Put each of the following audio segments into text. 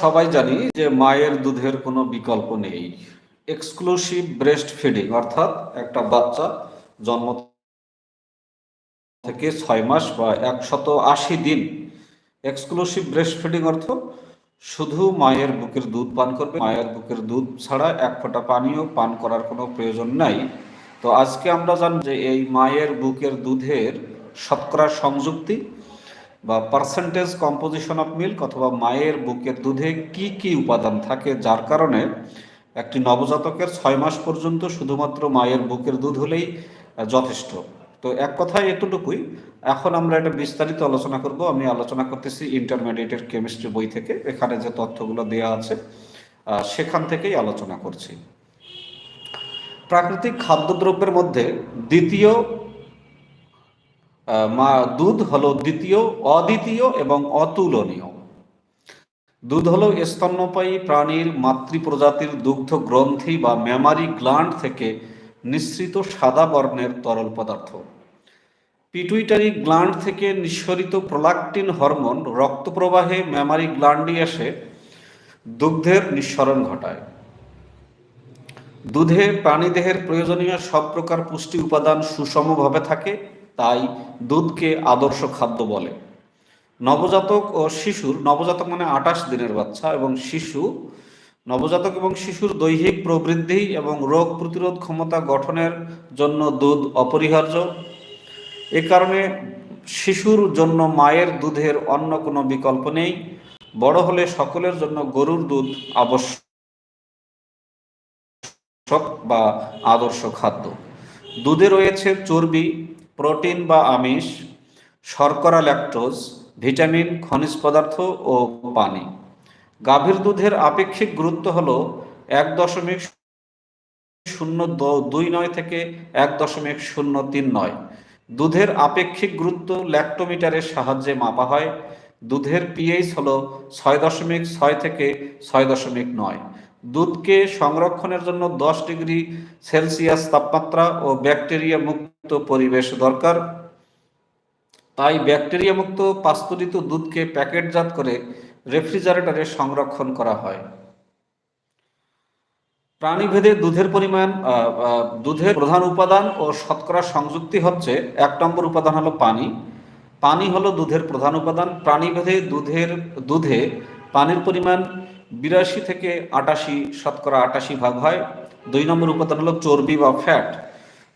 সবাই জানি যে মায়ের দুধের কোনো বিকল্প নেই। এক্সক্লুসিভ ব্রেস্ট ফিডিং অর্থাৎ একটা বাচ্চা জন্ম থেকে ছয় মাস বা একশত আশি দিন। এক্সক্লুসিভ ব্রেস্ট ফিডিং অর্থ শুধু মায়ের বুকের দুধ পান করবে, মায়ের বুকের দুধ ছাড়া এক ফোঁটা পানিও পান করার কোনো প্রয়োজন নাই। তো আজকে আমরা জানি যে এই মায়ের বুকের দুধের শতকরা সংযুক্তি বা পার্সেন্টেজ কম্পোজিশন অফ মিল্ক অথবা মায়ের বুকের দুধে কি কি উপাদান থাকে, যার কারণে একটি নবজাতকের ছয় মাস পর্যন্ত শুধুমাত্র মায়ের বুকের দুধ হলেই যথেষ্ট। তো এক কথায় এতটুকুই। এখন আমরা এটা বিস্তারিত আলোচনা করব। আমি আলোচনা করতেছি ইন্টারমিডিয়েটের কেমিস্ট্রি বই থেকে। এখানে যে তথ্যগুলো দেওয়া আছে সেখান থেকেই আলোচনা করছি। প্রাকৃতিক খাদ্যদ্রব্যের মধ্যে দ্বিতীয় মা দুধ হলো দ্বিতীয়, অদ্বিতীয় এবং অতুলনীয়। দুধ হলো স্তন্যপায়ী প্রাণীর মাতৃ প্রজাতির দুগ্ধ গ্রন্থি বা মেমারি গ্ল্যান্ড থেকে নিঃসৃত সাদা বর্ণের তরল পদার্থ। পিটুইটারি গ্ল্যান্ড থেকে নিঃসরিত প্রোলাকটিন হরমোন রক্ত প্রবাহে মেমারি গ্ল্যান্ডে এসে দুগ্ধের নিঃসরণ ঘটায়। দুধে প্রাণীদেহের প্রয়োজনীয় সব প্রকার পুষ্টি উপাদান সুষমভাবে থাকে। তাই দুধকে আদর্শ খাদ্য বলে। নবজাতক ও শিশুর, নবজাতক মানে আঠাশ দিনের বাচ্চা এবং শিশু, নবজাতক এবং শিশুর দৈহিক প্রবৃদ্ধি এবং রোগ প্রতিরোধ ক্ষমতা গঠনের জন্য দুধ অপরিহার্য। এ কারণে শিশুর জন্য মায়ের দুধের অন্য কোনো বিকল্প নেই। বড় হলে সকলের জন্য গরুর দুধ আবশ্যক বা আদর্শ খাদ্য। দুধে রয়েছে চর্বি প্রোটিন বা আমিষ, শর্করা, ল্যাকটোজ, ভিটামিন, খনিজ পদার্থ ও পানি। গাভীর দুধের আপেক্ষিক গুরুত্ব হলো এক দশমিক শূন্য দুই নয় থেকে এক দশমিক শূন্য তিন নয়। দুধের আপেক্ষিক গুরুত্ব ল্যাক্টোমিটারের সাহায্যে মাপা হয়। দুধের পিএইচ হলো ছয় দশমিক ছয় থেকে ছয় দশমিক নয়। দুধকে সংরক্ষণের জন্য দশ ডিগ্রি সেলসিয়াস তাপমাত্রা ও ব্যাকটেরিয়া মুক্ত পরিবেশ দরকার। তাই ব্যাকটেরিয়া মুক্ত পাস্তুরিত দুধকে প্যাকেটজাত করে রেফ্রিজারেটরে সংরক্ষণ করা হয়। প্রাণীভেদে দুধের পরিমাণ দুধের প্রধান উপাদান ও শতকরা সংযুক্তি হচ্ছে এক নম্বর উপাদান হলো পানি। পানি হলো দুধের প্রধান উপাদান। প্রাণীভেদে দুধের, দুধে পানির পরিমাণ বিরাশি থেকে আটাশি, শতকরা আটাশি ভাগ হয়। দুই নম্বর উপাদান হলো চর্বি বা ফ্যাট।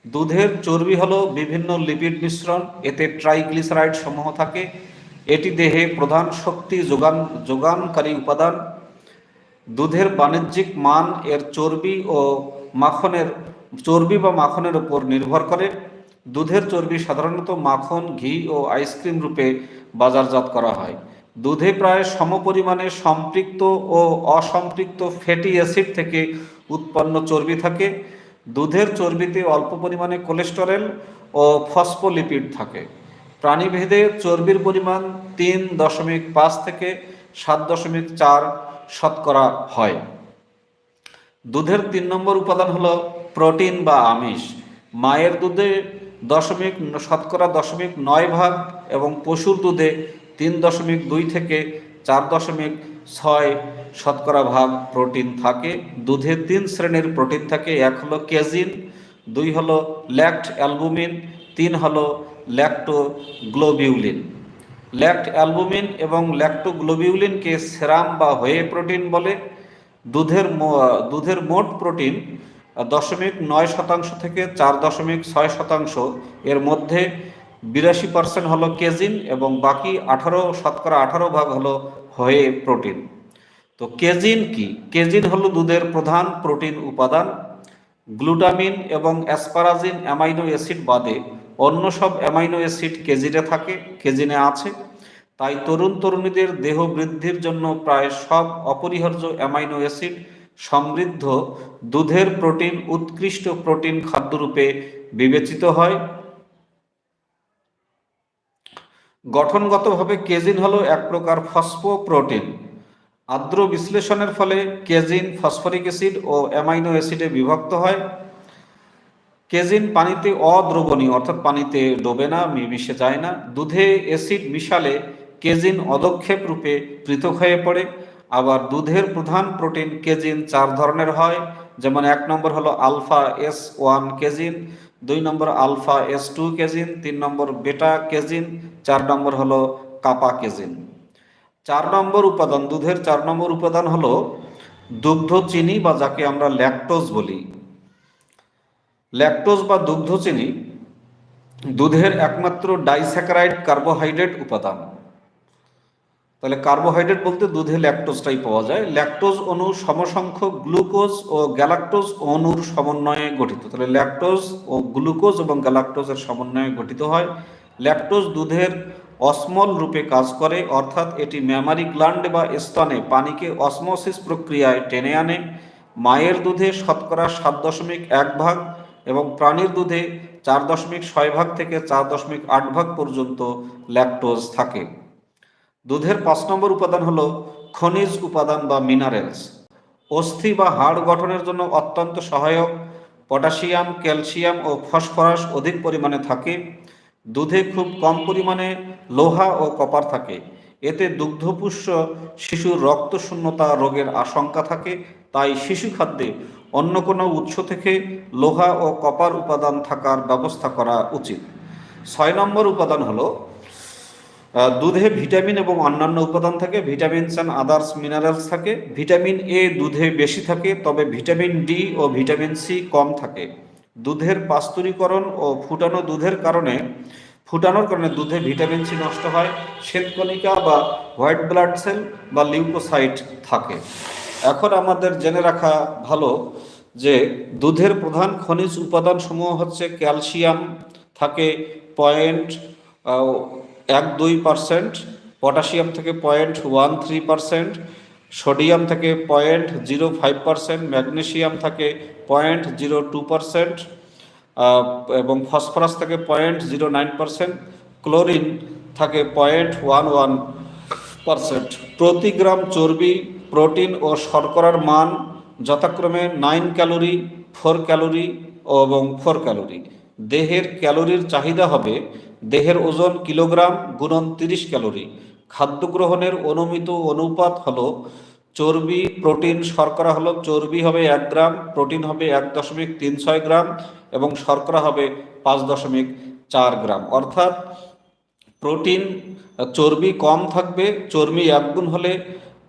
দুধের চর্বি হলো বিভিন্ন লিপিড মিশ্রণ, এতে ট্রাইগ্লিসারাইড সমূহ থাকে। এটি দেহে প্রধান শক্তি যোগান, যোগানকারী উপাদান। দুধের বাণিজ্যিক মান এর চর্বি ও মাখনের, চর্বি বা মাখনের উপর নির্ভর করে। দুধের চর্বি সাধারণত মাখন, ঘি ও আইসক্রিম রূপে বাজারজাত করা হয়। দুধে প্রায় সমপরিমাণে সম্পৃক্ত ও অসম্পৃক্ত ফ্যাটি অ্যাসিড থেকে উৎপন্ন চর্বি থাকে। দুধের চর্বিতে অল্প পরিমাণে কোলেস্টেরল ও ফসফোলিপিড থাকে। প্রাণীভেদে চর্বির পরিমাণ তিন দশমিক পাঁচ থেকে সাত দশমিক চার শতকরা হয়। দুধের তিন নম্বর উপাদান হলো প্রোটিন বা আমিষ। মায়ের দুধে দশমিক শতকরা দশমিক নয় ভাগ এবং পশুর দুধে তিন দশমিক দুই থেকে চার দশমিক ছয় শতকরা ভাগ প্রোটিন থাকে। দুধে তিন শ্রেণির প্রোটিন থাকে, এক হলো কেজিন, দুই হলো ল্যাক্ট অ্যালবুমিন, তিন হলো ল্যাক্টোগ্লোবিউলিন। ল্যাক্ট অ্যালবুমিন এবং ল্যাক্টোগ্লোবিউলিনকে সেরাম বা হয়ে প্রোটিন বলে। দুধের দুধের মোট প্রোটিন দশমিক নয় শতাংশ থেকে চার দশমিক ছয় শতাংশ এর মধ্যে বিরাশি পার্সেন্ট হলো কেজিন এবং বাকি আঠারো, শতকরা আঠারো ভাগ হলো হয়ে প্রোটিন। তো কেজিন কি? কেজিন হলো দুধের প্রধান প্রোটিন উপাদান। গ্লুটামিন এবং অ্যাসপারাজিন অ্যামাইনো অ্যাসিড বাদে অন্য সব অ্যামাইনো অ্যাসিড কেজিনে থাকে, কেজিনে আছে। তাই তরুণ তরুণীদের দেহ বৃদ্ধির জন্য প্রায় সব অপরিহার্য অ্যামাইনো অ্যাসিড সমৃদ্ধ দুধের প্রোটিন, উৎকৃষ্ট প্রোটিন খাদ্যরূপে বিবেচিত হয়। গঠনগতভাবে কেজিন হলো এক প্রকার ফসফোপ্রোটিন। আর্দ্র বিশ্লেষণের ফলে কেজিন ফসফরিক অ্যাসিড ও অ্যামাইনো অ্যাসিডে বিভক্ত হয়। কেজিন পানিতে অদ্রবণীয়, অর্থাৎ পানিতে ডোবে না মিশে যায় না। দুধে অ্যাসিড মিশালে কেজিন অদক্ষেপ রূপে পৃথক হয়ে পড়ে। আবার দুধের প্রধান প্রোটিন কেজিন চার ধরনের হয়, যেমন এক নম্বর হলো আলফা এস ওয়ান কেজিন দুই নম্বর আলফা এস টু কেজিন, তিন নম্বর বেটা কেজিন, চার নম্বর হলো কাপা কেজিন। চার নম্বর উপাদান, দুধের চার নম্বর উপাদান হলো দুগ্ধ চিনি বা যাকে আমরা ল্যাকটোজ বলি। ল্যাকটোজ বা দুগ্ধ চিনি দুধের একমাত্র ডাইস্যাকারাইড কার্বোহাইড্রেট উপাদান। তাহলে কার্বোহাইড্রেট বলতে দুধে ল্যাকটোজটাই পাওয়া যায়। ল্যাকটোজ অণু সমসংখ্যক গ্লুকোজ ও গ্যালাক্টোজ অণুর সমন্বয়ে গঠিত। তাহলে ল্যাকটোজ ও গ্লুকোজ এবং গ্যালাক্টোজের সমন্বয়ে গঠিত হয়। ল্যাকটোজ দুধের অসমল রূপে কাজ করে, অর্থাৎ এটি ম্যামারি গ্ল্যান্ড বা স্তনে পানিকে অসমোসিস প্রক্রিয়ায় টেনে আনে। মায়ের দুধে শতকরা সাত দশমিক এক ভাগ এবং প্রাণীর দুধে চার দশমিক ছয় ভাগ থেকে চার দশমিক আট ভাগ পর্যন্ত ল্যাকটোজ থাকে। দুধের পাঁচ নম্বর উপাদান হলো খনিজ উপাদান বা মিনারেলস অস্থি বা হাড় গঠনের জন্য অত্যন্ত সহায়ক। পটাশিয়াম, ক্যালসিয়াম ও ফসফরাস অধিক পরিমাণে থাকে। দুধে খুব কম পরিমাণে লোহা ও কপার থাকে। এতে দুগ্ধপুষ্য শিশুর রক্ত শূন্যতা রোগের আশঙ্কা থাকে। তাই শিশু খাদ্যে অন্য কোনো উৎস থেকে লোহা ও কপার উপাদান থাকার ব্যবস্থা করা উচিত। ছয় নম্বর উপাদান হলো দুধে ভিটামিন এবং অন্যান্য উপাদান থাকে, ভিটামিনস অ্যান্ড আদার্স মিনারেলস থাকে। ভিটামিন এ দুধে বেশি থাকে, তবে ভিটামিন ডি ও ভিটামিন সি কম থাকে। দুধের পাস্তুরীকরণ ও ফুটানো দুধের কারণে, ফুটানোর কারণে দুধে ভিটামিন সি নষ্ট হয়, শ্বেতকণিকা বা হোয়াইট ব্লাড সেল বা লিউকোসাইট থাকে। এখন আমাদের জেনে রাখা ভালো যে দুধের প্রধান খনিজ উপাদান সমূহ হচ্ছে ক্যালসিয়াম, থাকে পয়েন্ট এক দুই পার্সেন্ট, পটাশিয়াম থেকে point one three percent, sodium থেকে point zero five percent, magnesium থাকে পয়েন্ট জিরো টু পার্সেন্ট এবং ফসফরাস থাকে point zero nine percent, chlorine থাকে পয়েন্ট ওয়ান ওয়ান পার্সেন্ট। প্রতি গ্রাম চর্বি, প্রোটিন ও শর্করার মান যথাক্রমে নাইন ক্যালোরি, ফোর ক্যালোরি এবং ফোর ক্যালোরি। দেহের ক্যালোরির চাহিদা হবে দেহের ওজন কিলোগ্রাম গুণন তিরিশ ক্যালোরি। খাদ্য গ্রহণের অনুমিত অনুপাত হলো চর্বি, প্রোটিন শর্করা হলো চর্বি হবে এক গ্রাম, প্রোটিন হবে এক দশমিক তিন ছয় গ্রাম এবং শর্করা হবে পাঁচ দশমিক চার গ্রাম। অর্থাৎ প্রোটিন, চর্বি কম থাকবে, চর্বি এক গুণ হলে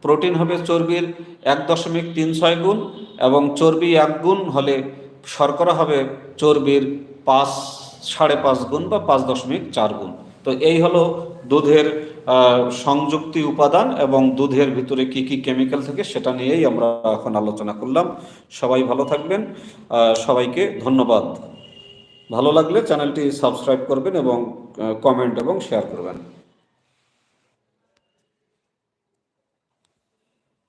প্রোটিন হবে চর্বির এক দশমিক তিন ছয় গুণ এবং চর্বি এক গুণ হলে শর্করা হবে চর্বির পাঁচ সাড়ে পাঁচ গুণ বা পাঁচ দশমিক চার গুণ। তো এই হলো দুধের সংযুক্তি উপাদান এবং দুধের ভিতরে কি কি কেমিক্যাল থাকে সেটা নিয়েই আমরা এখন আলোচনা করলাম। সবাই ভালো থাকবেন। সবাইকে ধন্যবাদ। ভালো লাগলে চ্যানেলটি সাবস্ক্রাইব করবেন এবং কমেন্ট এবং শেয়ার করবেন।